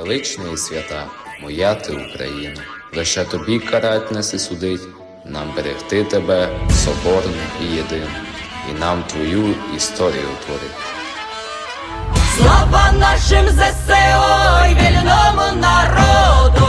велична і свята, моя ти Україна. Лише тобі карать нас і судить, нам берегти тебе, соборну і єдину, і нам твою історію творить. Слава нашим ЗСО і вільному народу!